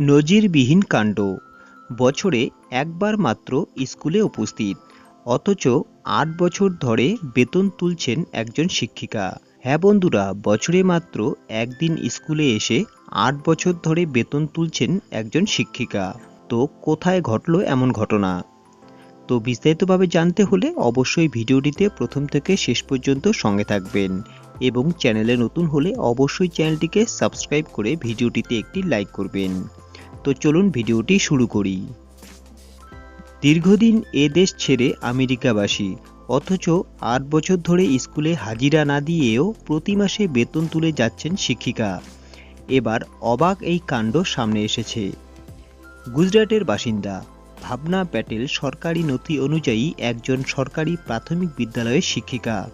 নজিরবিহীন কাণ্ড। বছরে একবার মাত্র স্কুলে উপস্থিত। অথচ আট বছর ধরে বেতন তুলছেন একজন শিক্ষিকা। হ্যাঁ বন্ধুরা, বছরে মাত্র একদিন স্কুলে এসে আট বছর ধরে বেতন তুলছেন একজন শিক্ষিকা। তো কোথায় ঘটল এমন ঘটনা? তো বিস্তারিতভাবে জানতে হলে অবশ্যই ভিডিওটিতে প্রথম থেকে শেষ পর্যন্ত সঙ্গে থাকবেন এবং চ্যানেলে নতুন হলে অবশ্যই চ্যানেলটিকে সাবস্ক্রাইব করে ভিডিওটিতে একটি লাইক করবেন। তো চলুন ভিডিওটি শুরু করি। দীর্ঘদিন এ দেশ ছেড়ে আমেরিকাবাসী, অথচ আট বছর ধরে স্কুলে হাজিরা না দিয়েও প্রতি মাসে বেতন তুলে যাচ্ছেন শিক্ষিকা। এবার অবাক এই কাণ্ড সামনে এসেছে। গুজরাটের বাসিন্দা ভাবনা প্যাটেল সরকারি নথি অনুযায়ী একজন সরকারি প্রাথমিক বিদ্যালয়ের শিক্ষিকা।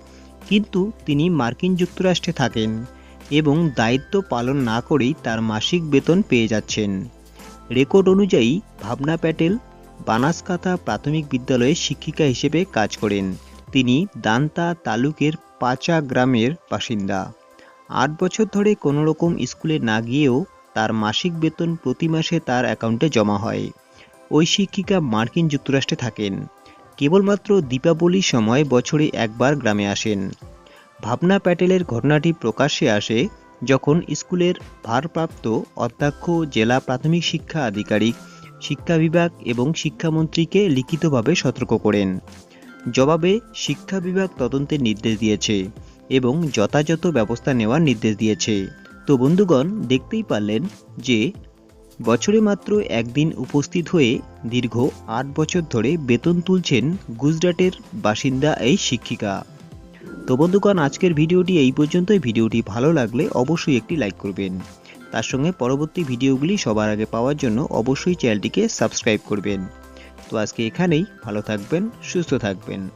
কিন্তু তিনি মার্কিন যুক্তরাষ্ট্রে থাকেন এবং দায়িত্ব পালন না করেই তার মাসিক বেতন পেয়ে যাচ্ছেন। রেকর্ড অনুযায়ী ভাবনা প্যাটেল বানাসকাথা প্রাথমিক বিদ্যালয়ে শিক্ষিকা হিসেবে কাজ করেন। তিনি দান্তা তালুকের পাচা গ্রামের বাসিন্দা। আট বছর ধরে কোনোরকম স্কুলে না গিয়েও তার মাসিক বেতন প্রতি মাসে তার অ্যাকাউন্টে জমা হয়। ওই শিক্ষিকা মার্কিন যুক্তরাষ্ট্রে থাকেন। কেবলমাত্র দীপাবলির সময় বছরে একবার গ্রামে আসেন। ভাবনা প্যাটেলের ঘটনাটি প্রকাশ্যে আসে যখন স্কুলের ভারপ্রাপ্ত অধ্যক্ষ, জেলা প্রাথমিক শিক্ষা আধিকারিক, শিক্ষা বিভাগ এবং শিক্ষামন্ত্রীকে লিখিতভাবে সতর্ক করেন। জবাবে শিক্ষা বিভাগ তদন্তের নির্দেশ দিয়েছে এবং যথাযথ ব্যবস্থা নেওয়ার নির্দেশ দিয়েছে। তো বন্ধুগণ, দেখতেই পারলেন যে বছরে মাত্র একদিন উপস্থিত হয়ে দীর্ঘ আট বছর ধরে বেতন তুলছেন গুজরাটের বাসিন্দা এই শিক্ষিকা। তো বন্ধুগণ, আজকের ভিডিওটি এই পর্যন্তই। ভিডিওটি ভালো লাগলে অবশ্যই একটি লাইক করবেন। তার সঙ্গে পরবর্তী ভিডিওগুলি সবার আগে পাওয়ার জন্য অবশ্যই চ্যানেলটিকে সাবস্ক্রাইব করবেন। তো আজকে এখানেই ভালো থাকবেন, সুস্থ থাকবেন।